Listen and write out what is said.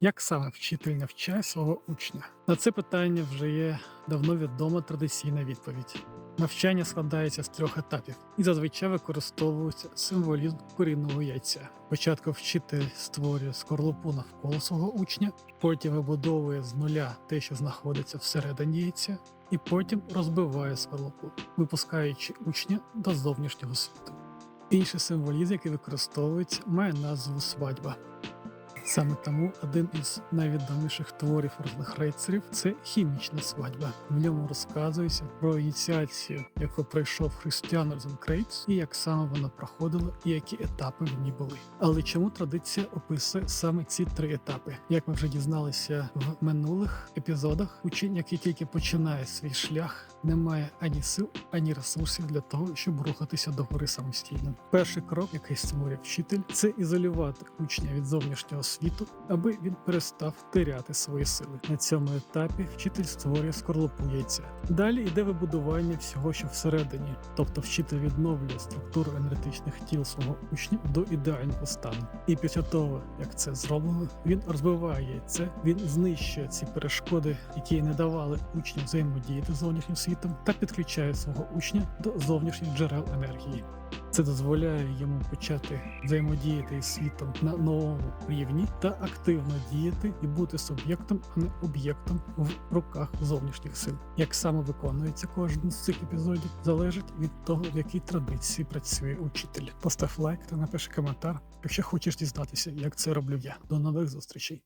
Як саме вчитель навчає свого учня? На це питання вже є давно відома традиційна відповідь. Навчання складається з трьох етапів і зазвичай використовується символізм корінного яйця. Спочатку вчитель створює скорлупу навколо свого учня, потім вибудовує з нуля те, що знаходиться всередині яйця, і потім розбиває скорлупу, випускаючи учня до зовнішнього світу. Інший символізм, який використовується, має назву свадьба. Саме тому один із найвідоміших творів різних рейцерів це хімічна свадьба. В ньому розказується про ініціацію, яку пройшов Христіан Розенкрейц, і як саме вона проходила, і які етапи в ній були. Але чому традиція описує саме ці три етапи? Як ми вже дізналися в минулих епізодах, учень, який тільки починає свій шлях, не має ані сил, ані ресурсів для того, щоб рухатися до гори самостійно. Перший крок, який створює вчитель, це ізолювати учня від зовнішнього світу, аби він перестав теряти свої сили. На цьому етапі вчитель створює скорлупу яйця. Далі йде вибудування всього, що всередині, тобто вчитель відновлює структуру енергетичних тіл свого учня до ідеального стану. І після того, як це зроблено, він розбиває яйце, він знищує ці перешкоди, які не давали учню взаємодіяти з зовнішнім світом, та підключає свого учня до зовнішніх джерел енергії. Це дозволяє йому почати взаємодіяти із світом на новому рівні та активно діяти і бути суб'єктом, а не об'єктом в руках зовнішніх сил. Як саме виконується кожен з цих епізодів, залежить від того, в якій традиції працює учитель. Постав лайк та напиши коментар, якщо хочеш дізнатися, як це роблю я. До нових зустрічей.